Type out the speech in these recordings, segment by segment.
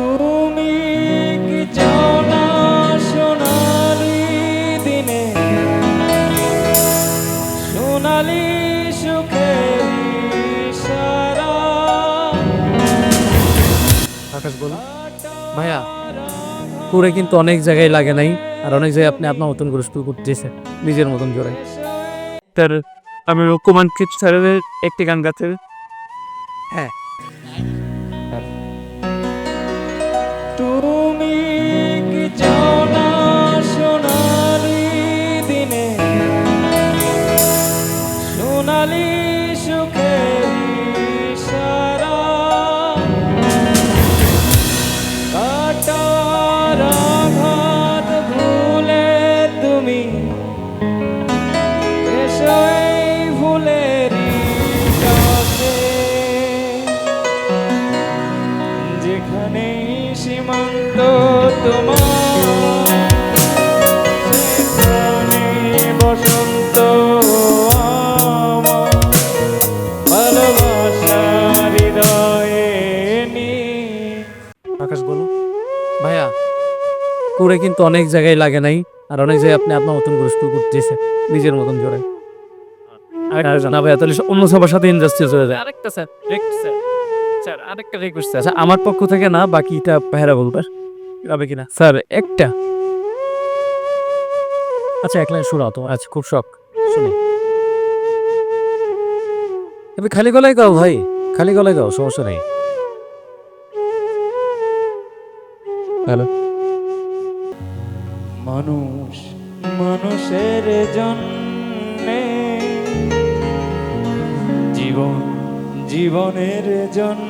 তুমি কি চাও না সোনালি দিনে? সোনালি সুখের আকাশ বলো ভাইয়া করে কিন্তু অনেক জায়গায় লাগে নাই আর অনেক জায়গায় আপনি আপনার মতন করে শুরু করতেছেন নিজের মতন করে তার আমি রকুমান কিট স্যারের একটি গান গাতে হ্যাঁ তুমি কি চাও না সোনালি দিনে? সোনালি সীমান্ত তোমার সেখানে বসন্ত ভালোবাসা হৃদয়ে আকাশ বলো ভাইয়া করে কিন্তু অনেক জায়গায় লাগে নাই আর অনেক জায়গায় আপনি আপনার মতন করে শুরু করতেছেন নিজের মতন জোরে। আর না ভাইয়া তাহলে অন্য সবার সাথে ইন্ডাস্ট্রি চলে যায়। আরেকটা স্যার স্যার স্যার, আরেকটা রিকোয়েস্ট আচ্ছা আমার পক্ষ থেকে না, বাকিটা পেহারা বলবার যাবে কিনা? স্যার, একটা। আচ্ছা এক লাইন শোনাও তোমার আচ্ছা খুব শখ। শুনি। এবার খালি গলায় গাও ভাই। খালি গলায় গাও, সমস্যা নেই। হ্যালো। মানুষ, মানুষের জন্যে। জীবন, জীবনের জন্যে।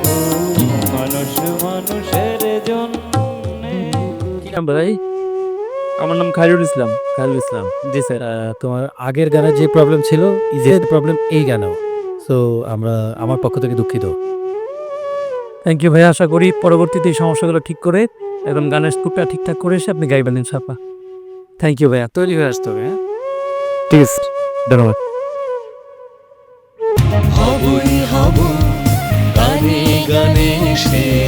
মানুষ মানুষের জন্যে। কি নাম ভাই? আমার নাম খায়রুল ইসলাম। খালিল ইসলাম। জি স্যার তোমার আগের গানে যে প্রবলেম ছিল যে প্রবলেম এই গানেও। সো আমরা আমার পক্ষ থেকে দুঃখিত। থ্যাংক ইউ ভাই আশা করি পরবর্তীতে এই সমস্যাগুলো ঠিক করে একদম গানের স্কুপটা ঠিকঠাক করে এসে আপনি গাইবেন ইনশাআল্লাহ। থ্যাংক ইউ ভাইয়া তৈরি হয়ে আসতে হবে হ্যাঁ? ঠিক আছে ধন্যবাদ। হবই হব গানে গানে সেরা